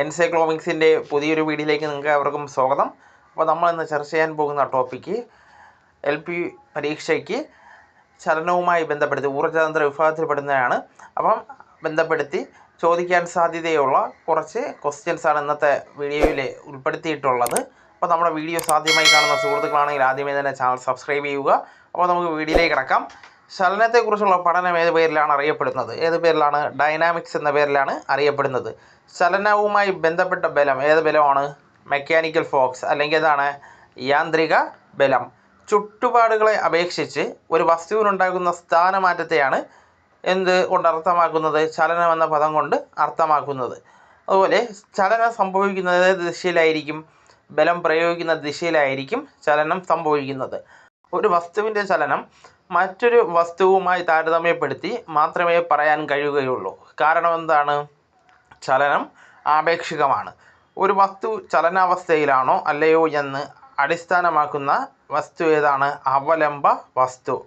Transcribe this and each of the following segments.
എൻസൈക്ലോമിക്സിന്റെ പുതിയൊരു വീഡിയോയിലേക്ക് നിങ്ങൾക്ക് അവർക്കും സ്വാഗതം. അപ്പോൾ നമ്മൾ ഇന്ന് ചർച്ച ചെയ്യാൻ പോകുന്ന ടോപ്പിക്ക് എൽ പി പരീക്ഷയ്ക്ക് ചലനവുമായി ബന്ധപ്പെടുത്തി ഊർജതന്ത്ര വിഭാഗത്തിൽപ്പെടുന്നതാണ് അപ്പം ബന്ധപ്പെടുത്തി ചോദിക്കാൻ സാധ്യതയുള്ള കുറച്ച് ക്വസ്റ്റ്യൻസാണ് ഇന്നത്തെ വീഡിയോയിൽ ഉൾപ്പെടുത്തിയിട്ടുള്ളത്. അപ്പോൾ നമ്മുടെ വീഡിയോ സാധ്യമായി കാണുന്ന സുഹൃത്തുക്കളാണെങ്കിൽ ആദ്യമേ തന്നെ ചാനൽ സബ്സ്ക്രൈബ് ചെയ്യുക. അപ്പോൾ നമുക്ക് വീഡിയോയിലേക്ക് കിടക്കാം. ചലനത്തെക്കുറിച്ചുള്ള പഠനം ഏത് പേരിലാണ് അറിയപ്പെടുന്നത്? ഏത് പേരിലാണ്? ഡൈനാമിക്സ് എന്ന പേരിലാണ് അറിയപ്പെടുന്നത്. ചലനവുമായി ബന്ധപ്പെട്ട ബലം ഏത് ബലമാണ്? മെക്കാനിക്കൽ ഫോക്സ് അല്ലെങ്കിൽ ഏതാണ്? യാന്ത്രിക ബലം. ചുറ്റുപാടുകളെ അപേക്ഷിച്ച് ഒരു വസ്തുവിനുണ്ടാകുന്ന സ്ഥാനമാറ്റത്തെയാണ് എന്ത് കൊണ്ട് അർത്ഥമാക്കുന്നത്? ചലനം എന്ന പദം കൊണ്ട് അർത്ഥമാക്കുന്നത്. അതുപോലെ ചലനം സംഭവിക്കുന്നത് ഏത് ദിശയിലായിരിക്കും? ബലം പ്രയോഗിക്കുന്ന ദിശയിലായിരിക്കും ചലനം സംഭവിക്കുന്നത്. ഒരു വസ്തുവിന്റെ ചലനം മറ്റൊരു വസ്തുവുമായി താരതമ്യപ്പെടുത്തി മാത്രമേ പറയാൻ കഴിയുകയുള്ളൂ. കാരണം എന്താണ്? ചലനം ആപേക്ഷികമാണ്. ഒരു വസ്തു ചലനാവസ്ഥയിലാണോ അല്ലയോ എന്ന് അടിസ്ഥാനമാക്കുന്ന വസ്തു ഏതാണ്? അവലംബ വസ്തു.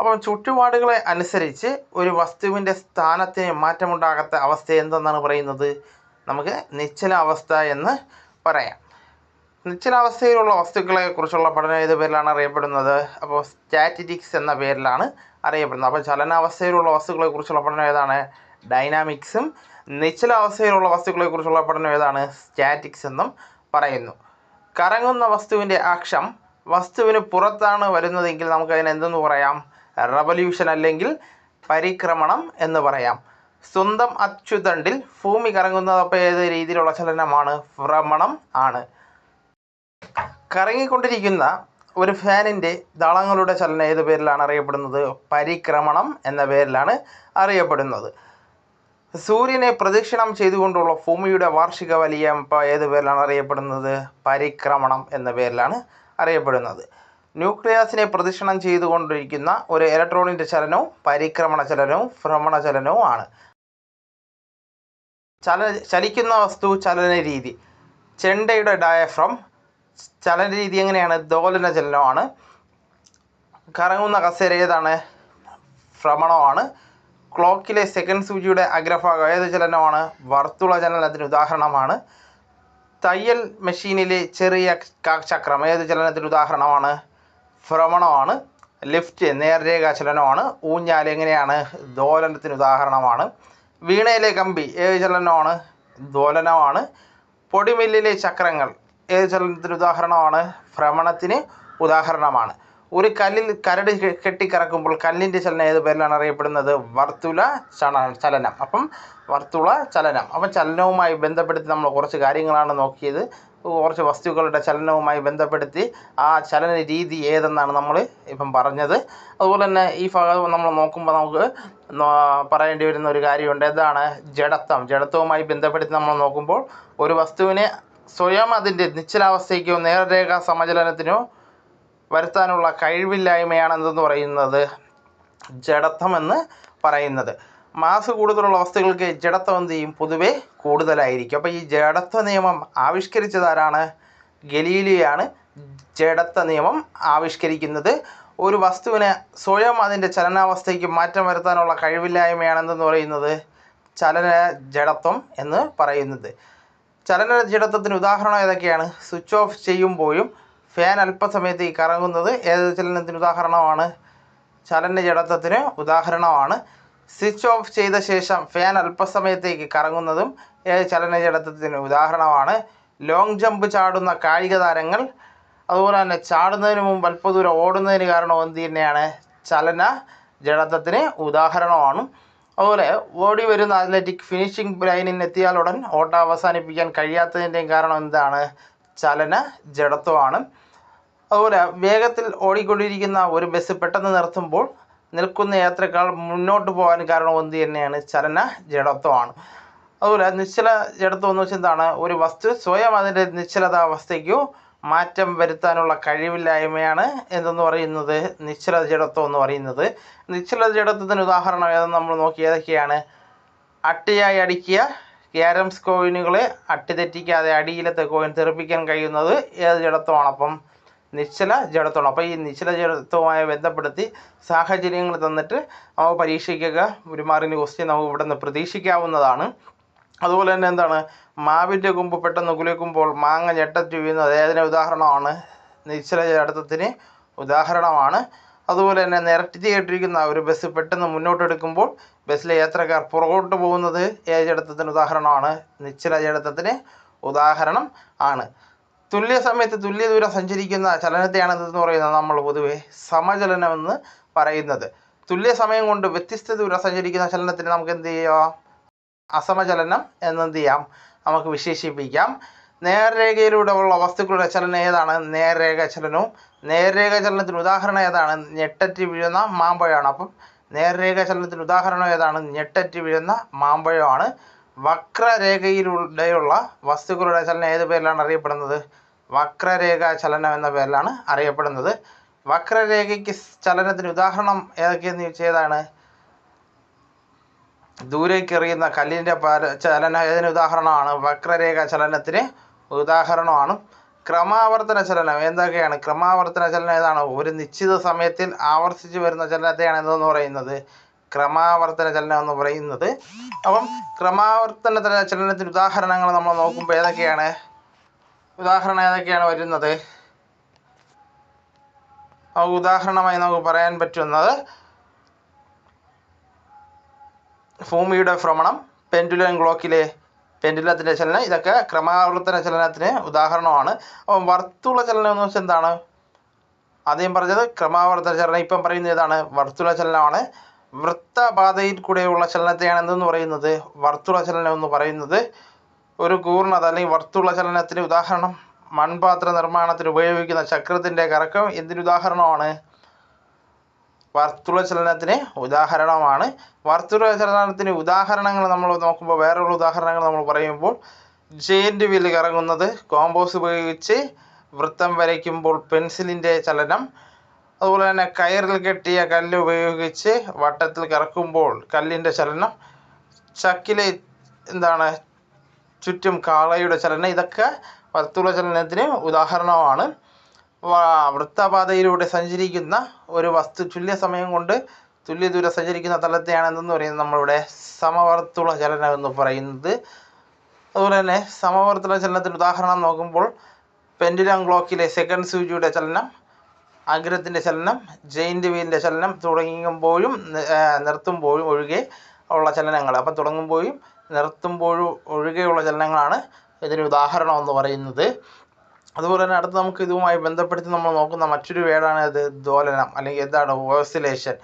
അപ്പം ചുറ്റുപാടുകളെ അനുസരിച്ച് ഒരു വസ്തുവിന്റെ സ്ഥാനത്തിന് മാറ്റമുണ്ടാകാത്ത അവസ്ഥ എന്തെന്നാണ് പറയുന്നത്? നമുക്ക് നിശ്ചലാവസ്ഥ എന്ന് പറയാം. നിശ്ചലാവസ്ഥയിലുള്ള വസ്തുക്കളെ കുറിച്ചുള്ള പഠനം ഏത് പേരിലാണ് അറിയപ്പെടുന്നത്? അപ്പോൾ സ്റ്റാറ്റിറ്റിക്സ് എന്ന പേരിലാണ് അറിയപ്പെടുന്നത്. അപ്പോൾ ചലനാവസ്ഥയിലുള്ള വസ്തുക്കളെ കുറിച്ചുള്ള പഠനം ഏതാണ്? ഡൈനാമിക്സും നിശ്ചലാവസ്ഥയിലുള്ള വസ്തുക്കളെ കുറിച്ചുള്ള പഠനം ഏതാണ്? സ്റ്റാറ്റിക്സ് എന്നും പറയുന്നു. കറങ്ങുന്ന വസ്തുവിന്റെ അക്ഷം വസ്തുവിന് പുറത്താണ് വരുന്നതെങ്കിൽ നമുക്ക് അതിനെന്തെന്ന് പറയാം? റവല്യൂഷൻ അല്ലെങ്കിൽ പരിക്രമണം എന്ന് പറയാം. സ്വന്തം അച്ചുതണ്ടിൽ ഭൂമി കറങ്ങുന്നത് അപ്പോൾ ഏത് രീതിയിലുള്ള ചലനമാണ്? ഭ്രമണം ആണ്. കറങ്ങിക്കൊണ്ടിരിക്കുന്ന ഒരു ഫാനിന്റെ ദളങ്ങളുടെ ചലനം ഏത് പേരിലാണ് അറിയപ്പെടുന്നത്? പരിക്രമണം എന്ന പേരിലാണ് അറിയപ്പെടുന്നത്. സൂര്യനെ പ്രദക്ഷിണം ചെയ്തുകൊണ്ടുള്ള ഭൂമിയുടെ വാർഷിക വലിയം ഇപ്പോൾ ഏത് പേരിലാണ് അറിയപ്പെടുന്നത്? പരിക്രമണം എന്ന പേരിലാണ് അറിയപ്പെടുന്നത്. ന്യൂക്ലിയസിനെ പ്രദക്ഷിണം ചെയ്തുകൊണ്ടിരിക്കുന്ന ഒരു ഇലക്ട്രോണിന്റെ ചലനവും പരിക്രമണ ചലനവും ഭ്രമണ ചലനവും ആണ്. ചല ചലിക്കുന്ന വസ്തു ചലന രീതി. ചെണ്ടയുടെ ഡയഫ്രം ചലന രീതി എങ്ങനെയാണ്? ദോലന ചലനമാണ്. കറങ്ങുന്ന കസേര ഏതാണ്? ഭ്രമണമാണ്. ക്ലോക്കിലെ സെക്കൻഡ് സൂചിയുടെ അഗ്രഭാഗം ഏത് ചലനമാണ്? വർത്തുള ചലനത്തിന് ഉദാഹരണമാണ്. തയ്യൽ മെഷീനിലെ ചെറിയ ചക്രം ഏത് ചലനത്തിന് ഉദാഹരണമാണ്? ഭ്രമണമാണ്. ലിഫ്റ്റ് നേർരേഖാ ചലനമാണ്. ഊഞ്ഞാൽ എങ്ങനെയാണ്? ദോലനത്തിന് ഉദാഹരണമാണ്. വീണയിലെ കമ്പി ഏത് ചലനമാണ്? ദോലനമാണ് പൊടിമില്ലിലെ ചക്രങ്ങൾ ഏത് ചലനത്തിന് ഉദാഹരണമാണ്. ഭ്രമണത്തിന് ഉദാഹരണമാണ്. ഒരു കല്ലിൽ കരട് കെട്ടിക്കിറക്കുമ്പോൾ കല്ലിന്റെ ചലനം ഏത് പേരിലാണ് അറിയപ്പെടുന്നത്? വർത്തുല ചലനം. അപ്പം വർത്തുള ചലനം. അപ്പം ചലനവുമായി ബന്ധപ്പെടുത്തി നമ്മൾ കുറച്ച് കാര്യങ്ങളാണ് നോക്കിയത്. കുറച്ച് വസ്തുക്കളുടെ ചലനവുമായി ബന്ധപ്പെടുത്തി ആ ചലന രീതി ഏതെന്നാണ് നമ്മൾ ഇപ്പം പറഞ്ഞത്. അതുപോലെ തന്നെ ഈ ഭാഗം നമ്മൾ നോക്കുമ്പോൾ നമുക്ക് പറയേണ്ടി വരുന്ന ഒരു കാര്യമുണ്ട്. എന്താണ്? ജഡത്വം. ജഡത്വവുമായി ബന്ധപ്പെടുത്തി നമ്മൾ നോക്കുമ്പോൾ ഒരു വസ്തുവിനെ സ്വയം അതിന്റെ നിശ്ചലാവസ്ഥയ്ക്കോ നേർരേഖാ സമചലനത്തിനോ വരുത്താനുള്ള കഴിവില്ലായ്മയാണ് എന്തെന്ന് പറയുന്നത്? ജഡത്വം എന്ന് പറയുന്നത്. മാസ് കൂടുതലുള്ള വസ്തുക്കൾക്ക് ജഡത്വം എന്ത് ചെയ്യും? പൊതുവെ കൂടുതലായിരിക്കും. അപ്പോൾ ഈ ജഡത്വ നിയമം ആവിഷ്കരിച്ചതാരാണ് ഗലീലിയാണ് ജഡത്വ നിയമം ആവിഷ്കരിക്കുന്നത്. ഒരു വസ്തുവിന് സ്വയം അതിന്റെ ചലനാവസ്ഥയ്ക്ക് മാറ്റം വരുത്താനുള്ള കഴിവില്ലായ്മയാണെന്ന് പറയുന്നത്? ചലന ജഡത്വം എന്ന് പറയുന്നത്. ചലന ജഡത്വത്തിന് ഉദാഹരണം ഏതൊക്കെയാണ്? സ്വിച്ച് ഓഫ് ചെയ്യുമ്പോഴും ഫാൻ അല്പസമയത്തേക്ക് കറങ്ങുന്നത് ഏത് ചലനത്തിന് ഉദാഹരണമാണ്? ചലന ജഡത്വത്തിന് ഉദാഹരണമാണ്. സ്വിച്ച് ഓഫ് ചെയ്ത ശേഷം ഫാൻ അല്പസമയത്തേക്ക് കറങ്ങുന്നതും ഏത് ചലന ജഡത്വത്തിന് ഉദാഹരണമാണ്? ലോങ് ജമ്പ് ചാടുന്ന കായിക താരങ്ങൾ അതുപോലെ തന്നെ ചാടുന്നതിന് മുമ്പ് അല്പദൂരം ഓടുന്നതിന് കാരണം എന്ത് തന്നെയാണ്? ചലന ജഡത്വത്തിന് ഉദാഹരണമാണ്. അതുപോലെ ഓടി വരുന്ന അത്ലറ്റിക് ഫിനിഷിംഗ് ലൈനിൽ എത്തിയാലുടൻ ഓട്ടം അവസാനിപ്പിക്കാൻ കഴിയാത്തതിന്റെയും കാരണം എന്താണ്? ചലന ജഡത്വമാണ്. അതുപോലെ വേഗത്തിൽ ഓടിക്കൊണ്ടിരിക്കുന്ന ഒരു ബസ് പെട്ടെന്ന് നിർത്തുമ്പോൾ നിൽക്കുന്ന യാത്രക്കാൾ മുന്നോട്ട് പോകാൻ കാരണം എന്ത് തന്നെയാണ്? ചലന ജഡത്വമാണ്. അതുപോലെ നിശ്ചല ജഡത്വം എന്ന് വെച്ചാൽ എന്താണ്? ഒരു വസ്തു സ്വയം അതിന്റെ നിശ്ചലതാവസ്ഥയ്ക്കു മാറ്റം വരുത്താനുള്ള കഴിവില്ലായ്മയാണ് എന്തെന്ന് പറയുന്നത്? നിശ്ചല ജഡത്വം എന്ന് പറയുന്നത്. നിശ്ചല ജഡത്വത്തിന് ഉദാഹരണം ഏതെന്ന് നമ്മൾ നോക്കി ഏതൊക്കെയാണ്? അട്ടിയായി അടിക്കുക ക്യാരംസ് കോയിനുകളെ അട്ടി തെറ്റിക്കാതെ അടിയിലത്തെ കോയിൻ തെറിപ്പിക്കാൻ കഴിയുന്നത് ഏത് ജഡത്വമാണ്? അപ്പം നിശ്ചല ജഡത്വമാണ് അപ്പോൾ ഈ നിശ്ചല ജഡത്വവുമായി ബന്ധപ്പെടുത്തി സാഹചര്യങ്ങൾ തന്നിട്ട് അവ പരീക്ഷിക്കുക. ഒരു മാറിന് ക്വസ്റ്റ്യൻ നമുക്ക് ഇവിടെ നിന്ന് പ്രതീക്ഷിക്കാവുന്നതാണ്. അതുപോലെ തന്നെ എന്താണ്? മാവിന്റെ കൊമ്പ് പെട്ടെന്ന് കുലുക്കുമ്പോൾ മാങ്ങ ഞെട്ടറ്റ് വീഴുന്നത് ഏതിന്? ഉദാഹരണമാണ്. നിശ്ചല ഉദാഹരണമാണ്. അതുപോലെ തന്നെ നിരത്തിയിട്ടിരിക്കുന്ന ഒരു ബസ് പെട്ടെന്ന് മുന്നോട്ടെടുക്കുമ്പോൾ ബസ്സിലെ യാത്രക്കാർ പുറകോട്ട് പോകുന്നത് ഏജടത്തത്തിന് ഉദാഹരണമാണ്. നിശ്ചല ജടത്തത്തിന് ഉദാഹരണം ആണ്. തുല്യ സമയത്ത് തുല്യ ദൂരം സഞ്ചരിക്കുന്ന ചലനത്തെയാണ് എന്ന് പറയുന്നത് നമ്മൾ പൊതുവെ സമചലനമെന്ന് പറയുന്നത്. തുല്യ സമയം കൊണ്ട് വ്യത്യസ്ത ദൂരം സഞ്ചരിക്കുന്ന ചലനത്തിന് നമുക്ക് എന്ത് ചെയ്യാം? അസമചലനം എന്നെന്ത് ചെയ്യാം നമുക്ക് വിശേഷിപ്പിക്കാം. നേർരേഖയിലൂടെ ഉള്ള വസ്തുക്കളുടെ ചലനം ഏതാണ്? നേർരേഖ ചലനവും നേർരേഖ ചലനത്തിന് ഉദാഹരണം ഏതാണ്? ഞെട്ടറ്റി വീഴുന്ന മാമ്പഴമാണ്. അപ്പം നേർരേഖ ചലനത്തിന് ഉദാഹരണം ഏതാണ്? ഞെട്ടറ്റി വീഴുന്ന മാമ്പഴമാണ്. വക്രരേഖയിലൂടെയുള്ള വസ്തുക്കളുടെ ചലനം ഏത് പേരിലാണ് അറിയപ്പെടുന്നത്? വക്രരേഖ ചലനം എന്ന പേരിലാണ് അറിയപ്പെടുന്നത്. വക്രരേഖയ്ക്ക് ചലനത്തിന് ഉദാഹരണം ഏതൊക്കെയെന്ന് ചോദിച്ചാൽ ഏതാണ് ദൂരേക്ക് എറിയുന്ന കല്ലിന്റെ ചലനം ഏതിന് ഉദാഹരണമാണ്? വക്രരേഖ ചലനത്തിന് ഉദാഹരണമാണ്. ക്രമാവർത്തന ചലനം എന്തൊക്കെയാണ്? ക്രമാവർത്തന ചലനം ഏതാണ്? ഒരു നിശ്ചിത സമയത്തിൽ ആവർത്തിച്ച് വരുന്ന ചലനത്തെയാണ് എന്തെന്ന് പറയുന്നത്. ക്രമാവർത്തന ചലനം എന്ന് പറയുന്നത്. അപ്പം ക്രമാവർത്തന ചല- ചലനത്തിന് ഉദാഹരണങ്ങൾ നമ്മൾ നോക്കുമ്പോൾ ഏതൊക്കെയാണ്? ഉദാഹരണം ഏതൊക്കെയാണ് വരുന്നത്? ഉദാഹരണമായി നമുക്ക് പറയാൻ പറ്റുന്നത് ഭൂമിയുടെ ഭ്രമണം പെൻഡുലം ക്ലോക്കിലെ പെൻഡുലത്തിന്റെ ചലനം ഇതൊക്കെ ക്രമാവർത്തന ചലനത്തിന് ഉദാഹരണമാണ്. അപ്പം വർത്തുള ചലനം എന്ന് വെച്ചാൽ എന്താണ്? ആദ്യം പറഞ്ഞത് ക്രമാവർത്തന ചലനം ഇപ്പം പറയുന്നത് ഏതാണ്? വർത്തുള ചലനമാണ്. വൃത്തപാതയിൽ കൂടെയുള്ള ചലനത്തെയാണ് എന്തെന്ന് പറയുന്നത്? വർത്തുള ചലനം എന്ന് പറയുന്നത്. ഒരു കൂർണത അല്ലെങ്കിൽ വർത്തുള ചലനത്തിന് ഉദാഹരണം മൺപാത്ര നിർമ്മാണത്തിന് ഉപയോഗിക്കുന്ന ചക്രത്തിന്റെ കറക്കം എന്തിന് ഉദാഹരണമാണ്? വർത്തുള ചലനത്തിന് ഉദാഹരണമാണ്. വർത്തുള ചലനത്തിന് ഉദാഹരണങ്ങൾ നമ്മൾ നോക്കുമ്പോൾ വേറെയുള്ള ഉദാഹരണങ്ങൾ നമ്മൾ പറയുമ്പോൾ ജെയിന്റ് വീൽ കറങ്ങുന്നത് കോമ്പോസ് ഉപയോഗിച്ച് വൃത്തം വരയ്ക്കുമ്പോൾ പെൻസിലിന്റെ ചലനം. അതുപോലെ തന്നെ കയറിൽ കെട്ടിയ കല്ല് ഉപയോഗിച്ച് വട്ടത്തിൽ കറക്കുമ്പോൾ കല്ലിന്റെ ചലനം. ചക്കിലെ എന്താണ് ചുറ്റും കാളയുടെ ചലനം. ഇതൊക്കെ വർത്തുള ചലനത്തിന് ഉദാഹരണമാണ്. വൃത്തപാതയിലൂടെ സഞ്ചരിക്കുന്ന ഒരു വസ്തു തുല്യ സമയം കൊണ്ട് തുല്യ ദൂരം സഞ്ചരിക്കുന്ന തലത്തെയാണ് എന്തെന്ന് പറയുന്നത് നമ്മളിവിടെ സമവർത്തുള ചലനം എന്ന് പറയുന്നത്. അതുപോലെ തന്നെ സമവർത്തുള ചലനത്തിന് ഉദാഹരണം നോക്കുമ്പോൾ പെൻഡുലം ക്ലോക്കിലെ സെക്കൻഡ് സൂചിയുടെ ചലനം അഗ്രത്തിന്റെ ചലനം ജെയിന്റ് വീലിന്റെ ചലനം തുടങ്ങുമ്പോഴും നിർത്തുമ്പോഴും ഒഴികെ ഉള്ള ചലനങ്ങൾ. അപ്പം തുടങ്ങുമ്പോഴും നിർത്തുമ്പോഴും ഒഴികെയുള്ള ചലനങ്ങളാണ് ഇതിന് ഉദാഹരണം എന്ന് പറയുന്നത്. അതുപോലെ തന്നെ അടുത്ത് നമുക്ക് ഇതുമായി ബന്ധപ്പെടുത്തി നമ്മൾ നോക്കുന്ന മറ്റൊരു വേർഡാണ് അത് ദോലനം അല്ലെങ്കിൽ എന്താണ് ഓസിലേഷൻ.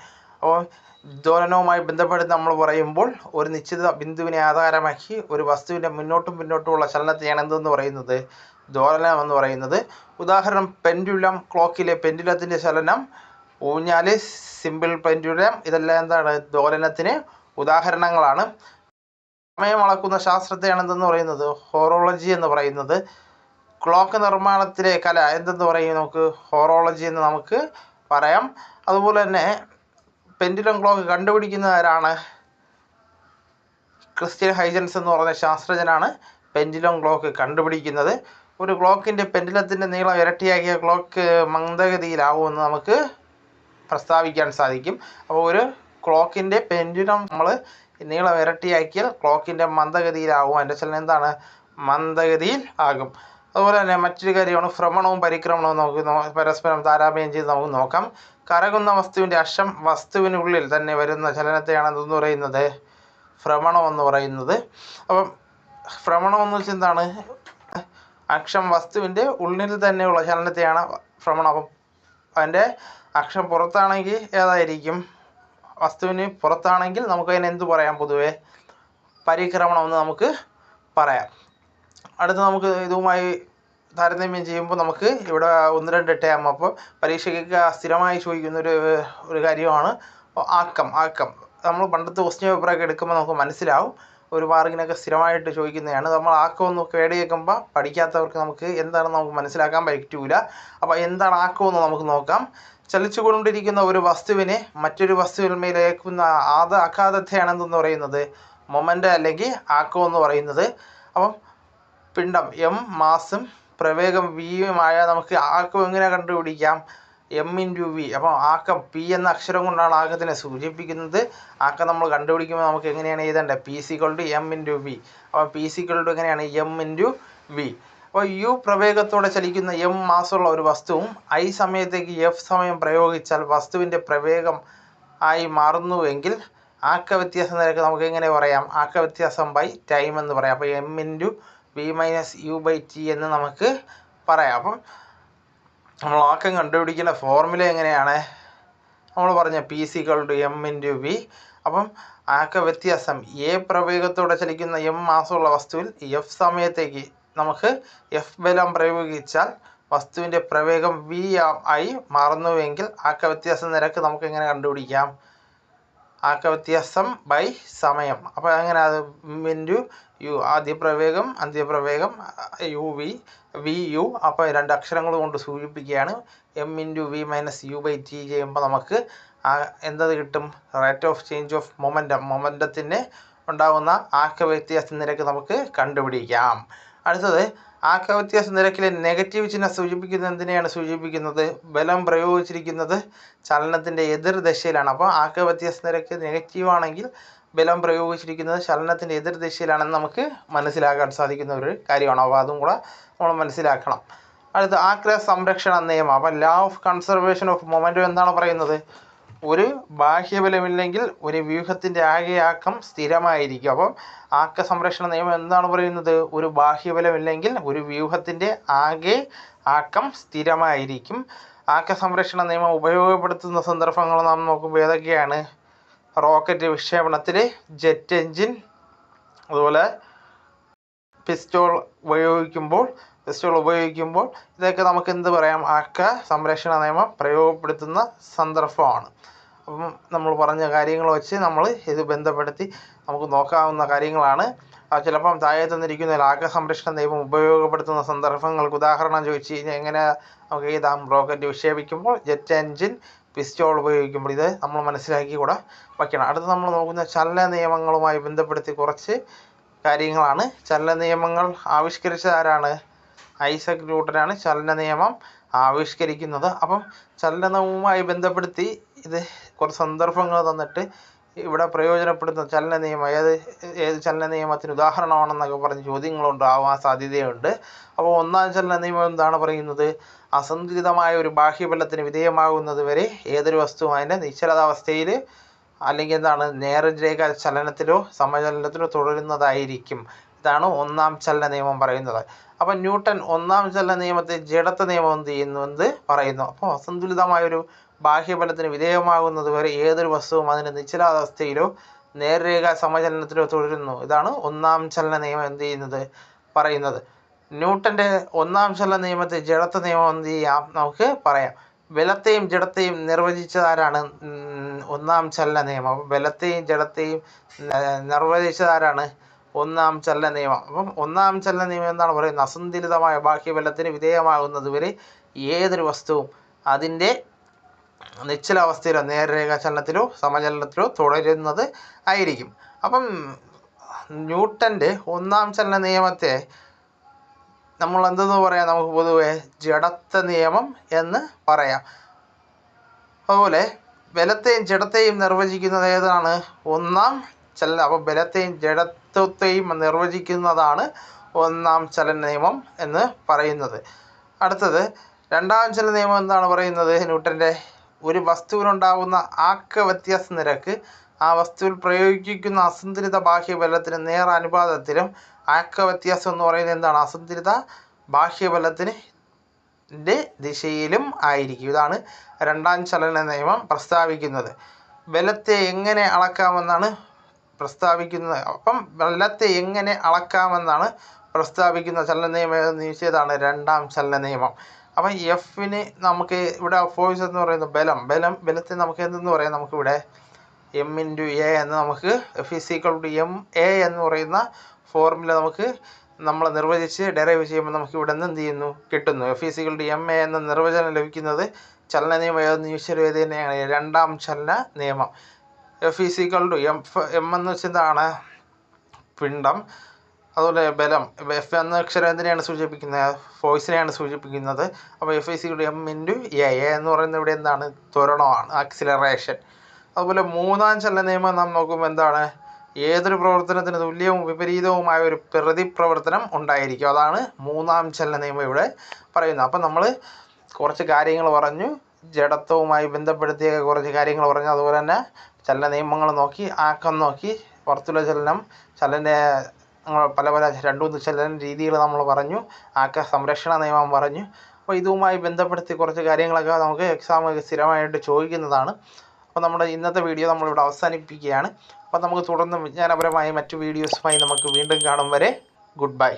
അപ്പോൾ ദോലനവുമായി ബന്ധപ്പെടുത്തി നമ്മൾ പറയുമ്പോൾ ഒരു നിശ്ചിത ബിന്ദുവിനെ ആധാരമാക്കി ഒരു വസ്തുവിന്റെ മുന്നോട്ടും പിന്നോട്ടുമുള്ള ചലനത്തെയാണ് എന്തെന്ന് പറയുന്നത്? ദോലനം എന്ന് പറയുന്നത്. ഉദാഹരണം പെൻഡുലം ക്ലോക്കിലെ പെൻഡുലത്തിന്റെ ചലനം ഊഞ്ഞാൽ സിമ്പിൾ പെൻഡുലം ഇതെല്ലാം എന്താണ്? ദോലനത്തിന് ഉദാഹരണങ്ങളാണ്. സമയം അളക്കുന്ന ശാസ്ത്രത്തെയാണ് എന്തെന്ന് പറയുന്നത്? ഹോറോളജി എന്ന് പറയുന്നത്. ക്ലോക്ക് നിർമ്മാണത്തിലെ കല എന്തെന്ന് പറയും നമുക്ക്? ഹോറോളജി എന്ന് നമുക്ക് പറയാം. അതുപോലെ തന്നെ പെൻഡുലം ക്ലോക്ക് കണ്ടുപിടിക്കുന്നവരാണ് ക്രിസ്ത്യൻ ഹൈജൻസ് എന്ന് പറഞ്ഞ ശാസ്ത്രജ്ഞനാണ് പെൻഡുലം ക്ലോക്ക് കണ്ടുപിടിക്കുന്നത്. ഒരു ക്ലോക്കിന്റെ പെൻഡുലത്തിന്റെ നീളം ഇരട്ടിയാക്കിയ ക്ലോക്ക് മന്ദഗതിയിലാവുമെന്ന് നമുക്ക് പ്രസ്താവിക്കാൻ സാധിക്കും. അപ്പോൾ ഒരു ക്ലോക്കിന്റെ പെൻഡുലം നമ്മൾ നീളം ഇരട്ടിയാക്കിയാൽ ക്ലോക്കിന്റെ മന്ദഗതിയിലാവും. അതിന്റെ ചലനം എന്താണ്? മന്ദഗതിയിൽ ആകും. അതുപോലെ തന്നെ മറ്റൊരു കാര്യമാണ് ഭ്രമണവും പരിക്രമണവും നമുക്ക് പരസ്പരം താരതമ്യം ചെയ്ത് നമുക്ക് നോക്കാം. കറങ്ങുന്ന വസ്തുവിന്റെ അക്ഷം വസ്തുവിനുള്ളിൽ തന്നെ വരുന്ന ചലനത്തെയാണ് എന്തെന്ന് പറയുന്നത് ഭ്രമണം എന്ന് പറയുന്നത്. അപ്പം ഭ്രമണം എന്ന് വെച്ചാൽ എന്താണ്? അക്ഷം വസ്തുവിന്റെ ഉള്ളിൽ തന്നെയുള്ള ചലനത്തെയാണ് ഭ്രമണം. അപ്പം അതിന്റെ അക്ഷം പുറത്താണെങ്കിൽ ഏതായിരിക്കും? വസ്തുവിന് പുറത്താണെങ്കിൽ നമുക്കതിനെ എന്ത് പറയാം പൊതുവേ? പരിക്രമണം എന്ന് നമുക്ക് പറയാം. അടുത്ത് നമുക്ക് ഇതുമായി താരതമ്യം ചെയ്യുമ്പോൾ നമുക്ക് ഇവിടെ ഒന്ന് രണ്ട് ടേം അപ്പോൾ പരീക്ഷയ്ക്ക് സ്ഥിരമായി ചോദിക്കുന്ന ഒരു ഒരു കാര്യമാണ് ആക്കം ആക്കം. നമ്മൾ പണ്ടത്തെ ക്വസ്റ്റ്യൻ പേപ്പറൊക്കെ എടുക്കുമ്പോൾ നമുക്ക് മനസ്സിലാവും. ഒരു മാർക്കിനൊക്കെ സ്ഥിരമായിട്ട് ചോദിക്കുന്നതാണ്. നമ്മൾ ആക്കം ഒന്ന് കേട് കേൾക്കുമ്പോൾ പഠിക്കാത്തവർക്ക് നമുക്ക് എന്താണെന്ന് നമുക്ക് മനസ്സിലാക്കാൻ പറ്റൂല. അപ്പോൾ എന്താണ് ആക്കമെന്ന് നമുക്ക് നോക്കാം. ചലിച്ചുകൊണ്ടിരിക്കുന്ന ഒരു വസ്തുവിനെ മറ്റൊരു വസ്തുവിന്മേലേക്കുന്ന ആദ അഘാതത്തെയാണ് എന്തെന്ന് പറയുന്നത് മൊമെന്റ് അല്ലെങ്കിൽ ആക്കം എന്ന് പറയുന്നത്. അപ്പം പിണ്ഡം. എം മാസും പ്രവേഗം വിയുമായ നമുക്ക് ആക്കം എങ്ങനെ കണ്ടുപിടിക്കാം? M into V. അപ്പോൾ ആക്കം പി എന്ന അക്ഷരം കൊണ്ടാണ് ആക്കത്തിനെ സൂചിപ്പിക്കുന്നത്. ആക്കം നമ്മൾ കണ്ടുപിടിക്കുമ്പോൾ നമുക്ക് എങ്ങനെയാണ് എഴുതേണ്ടത്? P equal to M into V. അപ്പോൾ പി സിക്വൾ ടു എങ്ങനെയാണ്? M into V. അപ്പോൾ യു പ്രവേഗത്തോടെ ചലിക്കുന്ന എം മാസമുള്ള ഒരു വസ്തുവും ഐ സമയത്തേക്ക് എഫ് സമയം പ്രയോഗിച്ചാൽ വസ്തുവിന്റെ പ്രവേഗം ആയി മാറുന്നുവെങ്കിൽ ആക്ക വ്യത്യാസം നിരക്ക് നമുക്ക് എങ്ങനെ പറയാം? ആക്ക വ്യത്യാസം ബൈ ടൈം എന്ന് പറയാം. അപ്പോൾ M into V minus U by T എന്ന് നമുക്ക് പറയാം. അപ്പം നമ്മൾ ആക്കം കണ്ടുപിടിക്കുന്ന ഫോർമുല എങ്ങനെയാണ്? നമ്മൾ പറഞ്ഞ P C to M into V അപ്പം ആക്ക വ്യത്യാസം എ പ്രവേഗത്തോടെ ചലിക്കുന്ന എം മാസമുള്ള വസ്തുവിൽ എഫ് സമയത്തേക്ക് നമുക്ക് എഫ് ബലം പ്രയോഗിച്ചാൽ വസ്തുവിന്റെ പ്രവേഗം വി ആയി മാറുന്നുവെങ്കിൽ ആക്ക വ്യത്യാസ നിരക്ക് നമുക്ക് എങ്ങനെ കണ്ടുപിടിക്കാം? ആക്ക വ്യത്യാസം ബൈ സമയം. അപ്പോൾ അങ്ങനെ അത്? ഇന്റു യു ആദ്യ പ്രവേഗം അന്ത്യപ്രവേഗം യു വി വി യു. അപ്പോൾ രണ്ട് അക്ഷരങ്ങൾ കൊണ്ട് സൂചിപ്പിക്കുകയാണ്. M into V minus U by T ചെയ്യുമ്പോൾ നമുക്ക് എന്തത് കിട്ടും? Rate of change of momentum മൊമെന്റത്തിന് ഉണ്ടാകുന്ന ആക്ക വ്യത്യാസ നിരക്ക് നമുക്ക് കണ്ടുപിടിക്കാം. അടുത്തത് ആക്ക വ്യത്യാസ നിരക്കിലെ നെഗറ്റീവ് ചിഹ്നം സൂചിപ്പിക്കുന്നത് എന്തിനെയാണ് സൂചിപ്പിക്കുന്നത്? ബലം പ്രയോഗിച്ചിരിക്കുന്നത് ചലനത്തിന്റെ എതിർ ദിശയിലാണ്. അപ്പോൾ ആക്ക വ്യത്യാസ നിരക്ക് നെഗറ്റീവ് ആണെങ്കിൽ ബലം പ്രയോഗിച്ചിരിക്കുന്നത് ചലനത്തിന്റെ എതിർ ദിശയിലാണെന്ന് നമുക്ക് മനസ്സിലാക്കാൻ സാധിക്കുന്ന ഒരു കാര്യമാണ്. അപ്പോൾ അതും കൂടെ നമ്മൾ മനസ്സിലാക്കണം. അടുത്ത ആക്ര സംരക്ഷണ നിയമം. അപ്പോൾ ലാ ഓഫ് കൺസർവേഷൻ ഓഫ് മൊമെന്റോ എന്താണ് പറയുന്നത്? ഒരു ബാഹ്യബലമില്ലെങ്കിൽ ഒരു വ്യൂഹത്തിന്റെ ആകെ ആക്കം സ്ഥിരമായിരിക്കും. അപ്പം ആക്ക സംരക്ഷണ നിയമം എന്താണ് പറയുന്നത്? ഒരു ബാഹ്യബലമില്ലെങ്കിൽ ഒരു വ്യൂഹത്തിന്റെ ആകെ ആക്കം സ്ഥിരമായിരിക്കും. ആക്ക സംരക്ഷണ നിയമം ഉപയോഗപ്പെടുത്തുന്ന സന്ദർഭങ്ങൾ നാം നോക്കുമ്പോൾ ഏതൊക്കെയാണ്? റോക്കറ്റ് വിക്ഷേപണത്തിൽ ജെറ്റ് എഞ്ചിൻ അതുപോലെ പിസ്റ്റോൾ ഉപയോഗിക്കുമ്പോൾ പിസ്റ്റോൾ ഉപയോഗിക്കുമ്പോൾ ഇതൊക്കെ നമുക്ക് എന്ത് പറയാം? ആക്ക സംരക്ഷണ നിയമം പ്രയോഗപ്പെടുത്തുന്ന സന്ദർഭമാണ്. അപ്പം നമ്മൾ പറഞ്ഞ കാര്യങ്ങൾ വെച്ച് നമ്മൾ ഇത് ബന്ധപ്പെടുത്തി നമുക്ക് നോക്കാവുന്ന കാര്യങ്ങളാണ്. ചിലപ്പം താഴെ തന്നിരിക്കുന്ന ആക്ക സംരക്ഷണ നിയമം ഉപയോഗപ്പെടുത്തുന്ന സന്ദർഭങ്ങൾക്ക് ഉദാഹരണം ചോദിച്ചു കഴിഞ്ഞാൽ എങ്ങനെ നമുക്ക് എഴുതാം റോക്കറ്റ് വിക്ഷേപിക്കുമ്പോൾ ജെറ്റ് എൻജിൻ പിസ്റ്റോൾ ഉപയോഗിക്കുമ്പോൾ ഇത് നമ്മൾ മനസ്സിലാക്കി കൂടെ വയ്ക്കണം. അടുത്ത് നമ്മൾ നോക്കുന്ന ചലന നിയമങ്ങളുമായി ബന്ധപ്പെടുത്തി കുറച്ച് കാര്യങ്ങളാണ്. ചലന നിയമങ്ങൾ ആവിഷ്കരിച്ചത് ആരാണ്? ഐസക് ന്യൂട്ടനാണ് ചലന നിയമം ആവിഷ്കരിക്കുന്നത്. അപ്പം ചലനവുമായി ബന്ധപ്പെടുത്തി ഇത് കുറച്ച് സന്ദർഭങ്ങൾ തന്നിട്ട് ഇവിടെ പ്രയോജനപ്പെടുന്ന ചലന നിയമം ഏത് ഏത് ചലന നിയമത്തിന് ഉദാഹരണമാണെന്നൊക്കെ പറഞ്ഞ് ചോദ്യങ്ങളുണ്ടാവാൻ സാധ്യതയുണ്ട്. അപ്പോൾ ഒന്നാം ചലന നിയമം എന്താണ് പറയുന്നത്? അസന്തുലിതമായ ഒരു ബാഹ്യബലത്തിന് വിധേയമാകുന്നത് വരെ ഏതൊരു വസ്തുവും അതിന്റെ നിശ്ചലതാവസ്ഥയിൽ അല്ലെങ്കിൽ എന്താണ് നേർരേഖ ചലനത്തിലോ സമചലനത്തിലോ തുടരുന്നതായിരിക്കും. ഇതാണ് ഒന്നാം ചലന നിയമം പറയുന്നത്. അപ്പോൾ ന്യൂട്ടൺ ഒന്നാം ചലന നിയമത്തെ ജഡത്വ നിയമം എന്ത് ചെയ്യുന്നു എന്ന് പറയുന്നു? അപ്പോൾ അസന്തുലിതമായ ഒരു ബാഹ്യബലത്തിന് വിധേയമാകുന്നത് വരെ ഏതൊരു വസ്തുവും അതിന്റെ നിശ്ചലാവസ്ഥയിലോ നേർരേഖ സമചലനത്തിലോ തുടരുന്നു. ഇതാണ് ഒന്നാം ചലന നിയമം എന്ത് ചെയ്യുന്നത്? പറയുന്നത്. ന്യൂട്ടന്റെ ഒന്നാം ചലന നിയമത്തെ ജഡത്വ നിയമം എന്ത് ചെയ്യാം? നമുക്ക് പറയാം. ബലത്തെയും ജഡത്തെയും നിർവചിച്ചതാരാണ്? ഒന്നാം ചലന നിയമം. ബലത്തെയും ജഡത്തെയും നിർവചിച്ചതാരാണ്? ഒന്നാം ചലന നിയമം. അപ്പം ഒന്നാം ചലന നിയമം എന്നാണ് പറയുന്നത് അസന്തുലിതമായ ബാഹ്യബലത്തിന് വിധേയമാകുന്നതുവരെ ഏതൊരു വസ്തുവും അതിന്റെ നിശ്ചല അവസ്ഥയിലോ നേർരേഖ ചലനത്തിലോ സമചലനത്തിലോ തുടരുന്നത് ആയിരിക്കും. അപ്പം ന്യൂട്ടന്റെ ഒന്നാം ചലന നിയമത്തെ നമ്മൾ എന്തെന്ന് പറയാം? നമുക്ക് പൊതുവെ ജഡത്വ നിയമം എന്ന് പറയാം. അതുപോലെ ബലത്തെയും ജഡത്തെയും നിർവചിക്കുന്നത് ഏതാണ്? ഒന്നാം ചലന അപ്പോൾ ബലത്തെയും ജഡത്വത്തെയും നിർവചിക്കുന്നതാണ് ഒന്നാം ചലന നിയമം എന്ന് പറയുന്നത്. അടുത്തത് രണ്ടാം ചലന നിയമം എന്താണ് പറയുന്നത്? ന്യൂട്ടന്റെ ഒരു വസ്തുവിനുണ്ടാകുന്ന ആക്ക വ്യത്യാസ നിരക്ക് ആ വസ്തുവിൽ പ്രയോഗിക്കുന്ന അസന്തുലിത ബാഹ്യബലത്തിന് നേർ അനുപാതത്തിലും ആക്ക വ്യത്യാസം എന്ന് പറയുന്നത് എന്താണ്? അസന്തുലിത ബാഹ്യബലത്തിന് ദിശയിലും ആയിരിക്കും. ഇതാണ് രണ്ടാം ചലന നിയമം പ്രസ്താവിക്കുന്നത്. ബലത്തെ എങ്ങനെ അളക്കാമെന്നാണ് പ്രസ്താവിക്കുന്നത് അപ്പം ബലത്തെ എങ്ങനെ അളക്കാമെന്നാണ് പ്രസ്താവിക്കുന്ന ചലന നിയമം നീശിയതാണ് രണ്ടാം ചലന നിയമം അപ്പം എഫിന് നമുക്ക് ഇവിടെ ഫോഴ്സ് എന്ന് പറയുന്നത് ബലം ബലം ബലത്തെ നമുക്ക് എന്തെന്ന് പറയാം? നമുക്കിവിടെ എം ഇന്റു എ എന്ന് നമുക്ക് F equal to M A എന്ന് പറയുന്ന ഫോർമുല നമുക്ക് നമ്മൾ നിർവചിച്ച് ഡെറൈവ് ചെയ്യുമ്പോൾ നമുക്ക് ഇവിടെ നിന്ന് എന്ത് ചെയ്യുന്നു? കിട്ടുന്നു. F is equal to M A എന്ന നിർവചനം ലഭിക്കുന്നത് ചലന നിയമം തന്നെയാണ്? രണ്ടാം ചലന നിയമം F is equal to M M എന്ന് വെച്ചാൽ എന്താണ് പിണ്ഡം. അതുപോലെ ബലം. എഫ് എന്ന അക്ഷരം എന്തിനെയാണ് സൂചിപ്പിക്കുന്നത്. ഫോഴ്സിനെയാണ് സൂചിപ്പിക്കുന്നത്. അപ്പോൾ F I to M into A A എന്ന് പറയുന്നത് ഇവിടെ എന്താണ്? ത്വരണമാണ് ആക്സിലറേഷൻ അതുപോലെ മൂന്നാം ചലന നിയമം നാം നോക്കുമ്പോൾ എന്താണ്? ഏതൊരു പ്രവർത്തനത്തിന് തുല്യവും വിപരീതവുമായ ഒരു പ്രതിപ്രവർത്തനം ഉണ്ടായിരിക്കും. അതാണ് മൂന്നാം ചലന നിയമം ഇവിടെ പറയുന്നത്. അപ്പം നമ്മൾ കുറച്ച് കാര്യങ്ങൾ പറഞ്ഞു. ജഡത്വവുമായി ബന്ധപ്പെടുത്തിയ കുറച്ച് കാര്യങ്ങൾ പറഞ്ഞു. അതുപോലെ തന്നെ ചലന നിയമങ്ങൾ നോക്കി ആക്കം നോക്കി പുറത്തുള്ള ചലനം ചലന പല പല രണ്ട് മൂന്ന് ചലന രീതികൾ നമ്മൾ പറഞ്ഞു ആക്ക സംരക്ഷണ നിയമം പറഞ്ഞു. അപ്പോൾ ഇതുമായി ബന്ധപ്പെടുത്തി കുറച്ച് കാര്യങ്ങളൊക്കെ നമുക്ക് എക്സാം സ്ഥിരമായിട്ട് ചോദിക്കുന്നതാണ്. അപ്പോൾ നമ്മുടെ ഇന്നത്തെ വീഡിയോ നമ്മളിവിടെ അവസാനിപ്പിക്കുകയാണ്. അപ്പോൾ നമുക്ക് തുടർന്ന് വിജ്ഞാനപരമായ മറ്റു വീഡിയോസുമായി നമുക്ക് വീണ്ടും കാണും വരെ. Good bye